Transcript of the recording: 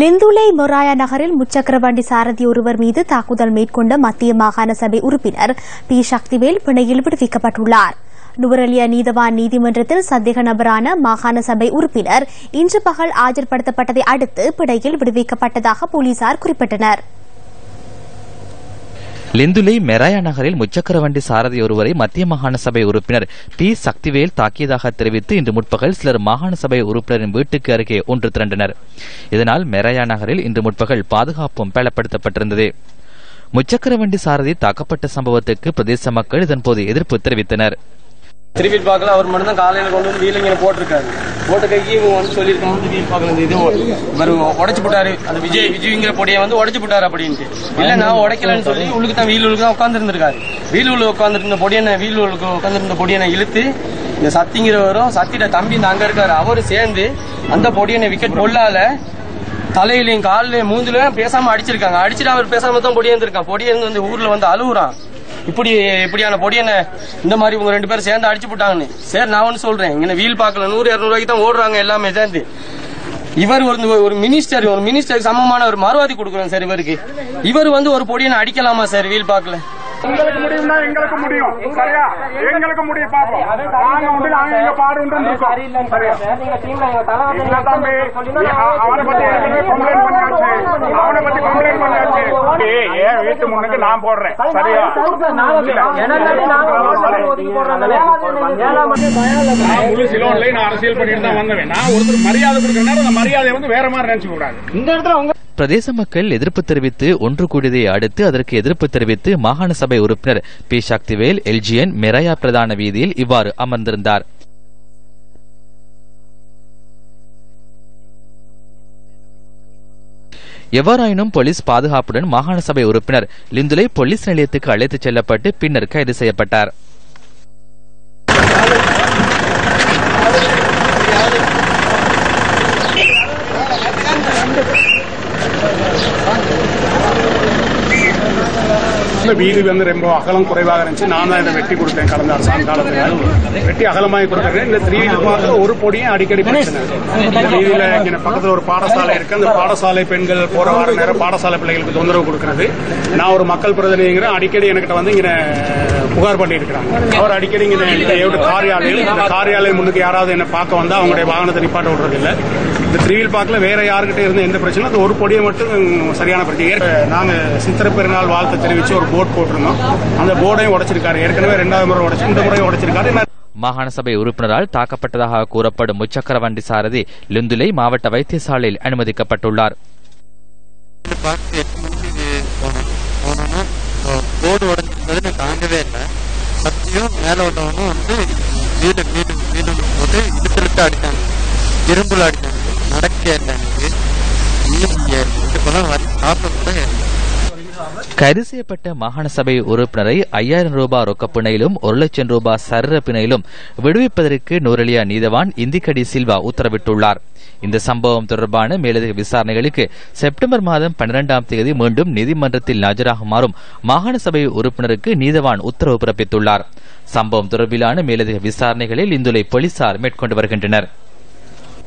லிந்துலை மொராயா நகரில் முச்சக்கர வண்டி சாரதி ஒருவர் மீது தாக்குதல் மேற்கொண்ட மத்திய மாகாண சபை உறுப்பினர் பி. சக்திவேல் பிணையில் விடுவிக்கப்பட்டுள்ளார். நுவரலியா நீதவான் நீதிமன்றத்தில் சந்தேக நபரான மாகாண சபை உறுப்பினர் இன்று பகல் ஆஜர்படுத்தப்பட்டதை அடுத்து பிணையில் விடுவிக்கப்பட்டதாக போலீசார் குறிப்பிட்டனர். லிந்துலை மெராயா நகரில் முச்சக்கர வண்டி சாரதி ஒருவரை மத்திய மாகாண சபை உறுப்பினர் பி. சக்திவேல் தாக்கியதாக தெரிவித்து இன்று முற்பகல் சிலர் மாகாண சபை உறுப்பினரின் வீட்டுக்கு அருகே ஒன்று திரண்டனர். இதனால் மெராயா நகரில் இன்று முற்பகல் பாதுகாப்பும் பலப்படுத்தப்பட்டிருந்தது. முச்சக்கர வண்டி சாரதி தாக்கப்பட்ட சம்பவத்துக்கு பிரதேச மக்கள் இதன்போது எதிர்ப்பு தெரிவித்தனர். திருப்பி பார்க்கல அவர் மட்டும் தான் காலையில கொண்டு வந்து வீல் போட்டிருக்காரு. போட்ட கைக்கு இவங்க வந்து சொல்லியிருக்காங்க. வந்து பார்க்கல இது இவர் உடைச்சு போட்டாரு. அந்த விஜய் விஜய்ங்கிற பொடியை வந்து உடைச்சு போட்டாரு அப்படின்ட்டு. இல்ல நான் உடைக்கலன்னு சொல்லி உள்ளுக்கு தான் வீல் உள்ளுக்கு தான் உட்காந்துருந்திருக்காரு வீல் உள்ள உட்காந்துருந்த பொடியனை வீல் உள்ளுக்கு உட்காந்துருந்த பொடியனை இழுத்து இந்த சத்திங்கிறவரும் சத்திட தம்பி இந்த அங்க இருக்காரு. அவரு சேர்ந்து அந்த பொடியனை விக்கெட் பொல்லால தலையிலையும் காலிலையும் மூஞ்சிலையும் பேசாம அடிச்சிருக்காங்க. அடிச்சுட்டு அவர் பேசாம தான் பொடியே இருந்திருக்கான். பொடியே இருந்து வந்து ஊர்ல வந்து அழுகுறான் இப்படி இப்படியான பொடி என்ன? இந்த மாதிரி இவங்க ரெண்டு பேரும் சேர்ந்து அடிச்சு போட்டாங்கன்னு. சரி நான் ஒன்று சொல்றேன். இங்க வீல் பார்க்கல நூறு இரநூறுவாய்க்கு தான் ஓடுறாங்க எல்லாமே சேர்ந்து. இவர் ஒரு ஒரு மினிஸ்டர் ஒரு மினிஸ்டருக்கு சமமான ஒரு மறுவாதி கொடுக்குறோம் சார் இவருக்கு. இவர் வந்து ஒரு பொடியனை அடிக்கலாமா சார் வீல் பார்க்கல? எங்களுக்கு முடியும்னா எங்களுக்கு முடியும். சரியா? எங்களுக்கு முடியும் பாப்போம். நாங்க உண்டு நாங்க எங்க பாடு உண்டு இருக்கோம். சரியா? தம்பி அவனை பத்தி ஏற்கனவே கம்ப்ளைண்ட் பண்ணியாச்சு அவனை பத்தி கம்ப்ளைண்ட் பண்ணியாச்சு ஏய், ஏன் வீட்டு முன்னுக்கு நான் போடுறேன். சரியா? நான் முழு சிலோன்லயே நான் அரசியல் பண்ணிட்டு தான் வந்தவன். நான் ஒருத்தர் மரியாதை கொடுக்கறனால அந்த மரியாதையை வந்து வேற மாதிரி நினைச்சு கூடாது. பிரதேச மக்கள் எதிர்ப்பு தெரிவித்து ஒன்று கூடியதை அடுத்து அதற்கு எதிர்ப்பு தெரிவித்து மாகாண சபை உறுப்பினர் பி. சக்திவேல் எல்ஜிஎன் மெராயா பிரதான வீதியில் இவ்வாறு அமர்ந்திருந்தார். எவ்வாறாயினும் போலீஸ் பாதுகாப்புடன் மாகாண சபை உறுப்பினர் லிந்துலை போலீஸ் நிலையத்துக்கு அழைத்துச் செல்லப்பட்டு பின்னர் கைது செய்யப்பட்டார். இந்த வீதி வந்து ரொம்ப அகலம் குறைவாக இருந்துச்சு நான் தான் இதை வெட்டி கொடுத்தேன் கடந்த அரசாங்க காலத்துல வெட்டி அகலமாகி கொடுத்துருக்கேன் இந்த த்ரீ பார்த்து ஒரு பொடியும் அடிக்கடி பிரச்சனை வீதியில இங்க பக்கத்துல ஒரு பாடசாலை இருக்கு அந்த பாடசாலை பெண்கள் போற வார நேரம் பாடசாலை பிள்ளைகளுக்கு தொந்தரவு கொடுக்கறது நான் ஒரு மக்கள் பிரதிநிதிங்கிறேன் அடிக்கடி என்கிட்ட வந்து இங்க புகார் பண்ணி இருக்கிறாங்க அவர் அடிக்கடி இங்க காரியாலயம் இந்த காரியாலயம் முன்னுக்கு யாராவது என்ன பார்க்க வந்தா அவங்களுடைய வாகனத்தை நிப்பாட்ட விடுறது இல்ல இந்த பார்க்கல வேற யாருக்கிட்ட இருந்து எந்த பிரச்சனை அந்த ஒரு பொடியை மட்டும் சரியான பிரச்சனை. நாங்க சித்திர பெருநாள் வாழ்த்து தெரிவிச்சு ஒரு போர்டு போட்டிருந்தோம். அந்த போர்டையும் உடைச்சிருக்காரு. ஏற்கனவே ரெண்டாவது முறை உடைச்சு இந்த முறையும் உடைச்சிருக்காரு. மாகாண சபை உறுப்பினரால் தாக்கப்பட்டதாக கூறப்படும் முச்சக்கர வண்டி சாரதி லிந்துலை மாவட்ட வைத்தியசாலையில் அனுமதிக்கப்பட்டுள்ளார். போர்டு உடஞ்சிருந்தது நான் தாங்கவே இல்லை. சத்தியும் மேலே உள்ளவனும் வந்து வீடு வீடு போட்டு இழுத்து இழுத்து அடித்தாங்க இரும்புல அடித்தாங்க கைது செய்யப்பட்ட மாகாண சபை உறுப்பினரை ஐயாயிரம் ரூபாய் ரொக்க பிணையிலும் ஒரு லட்சம் ரூபாய் சரர பிணையிலும் விடுவிப்பதற்கு நூரலியா நீதவான் இந்திக்கடி சில்வா உத்தரவிட்டுள்ளார். இந்த சம்பவம் தொடர்பான மேலதிக விசாரணைகளுக்கு செப்டம்பர் மாதம் பன்னிரெண்டாம் தேதி மீண்டும் நீதிமன்றத்தில் ஆஜராகுமாறும் மாகாண சபை உறுப்பினருக்கு நீதவான் உத்தரவு பிறப்பித்துள்ளார். சம்பவம் தொடர்பிலான மேலதிக விசாரணைகளில் இந்துளை போலீசார் மேற்கொண்டு வருகின்றனர்.